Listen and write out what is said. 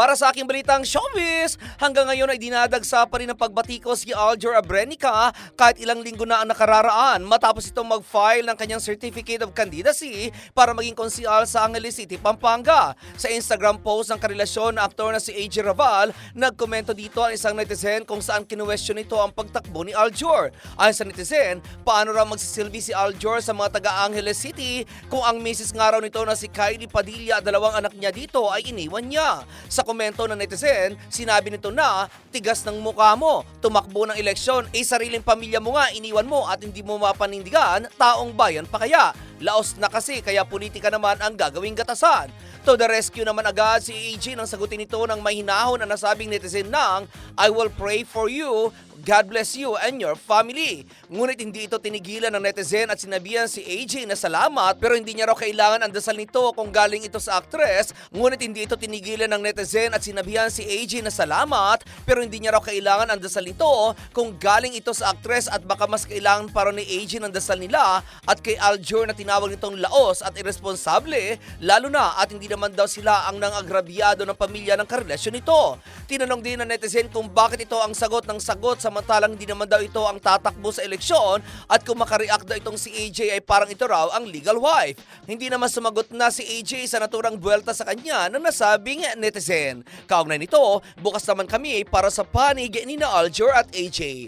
Para sa aking balitang showbiz, hanggang ngayon ay dinadagsa pa rin ng pagbatikos si Aljor Abrenica kahit ilang linggo na ang nakararaan matapos itong mag-file ng kanyang Certificate of Candidacy para maging konsyal sa Angeles City, Pampanga. Sa Instagram post ng karelasyon na aktor na si AJ Raval, nagkomento dito ang isang netizen kung saan kinuwestiyon nito ang pagtakbo ni Aljor. Ayon sa netizen, paano raw magsisilbi si Aljor sa mga taga Angeles City kung ang misis nga raw nito na si Kylie Padilla at dalawang anak niya dito ay iniwan niya. Sa komento ng netizen, sinabi nito na, tigas ng mukha mo, tumakbo ng eleksyon, eh sariling pamilya mo nga iniwan mo at hindi mo mapanindigan, taong bayan pa kaya? Laos na kasi kaya politika naman ang gagawing gatasan. To the rescue naman agad si AG nang sagutin ito ng may hinahon na nasabing netizen ng I will pray for you, God bless you and your family. Ngunit hindi ito tinigilan ng netizen at sinabihan si AJ na salamat pero hindi niya raw kailangan ang dasal nito kung galing ito sa actress. Ngunit hindi ito tinigilan ng netizen at sinabihan si AJ na salamat pero hindi niya raw kailangan ang dasal nito kung galing ito sa actress at baka mas kailangan pa raw ni AJ ng dasal nila at kay Aljur na tinawag nitong laos at irresponsable lalo na at hindi naman daw sila ang nangagrabyado ng pamilya ng karelasyon nito. Tinanong din ng netizen kung bakit ito ang sagot ng sagot samantalang hindi naman daw ito ang tatakbo sa eleksyon at kung makareact daw itong si AJ ay parang ito raw ang legal wife. Hindi naman sumagot na si AJ sa naturang buwelta sa kanya na nasabing netizen. Kaugnay nito, bukas naman kami para sa panig ni na Aljur at AJ.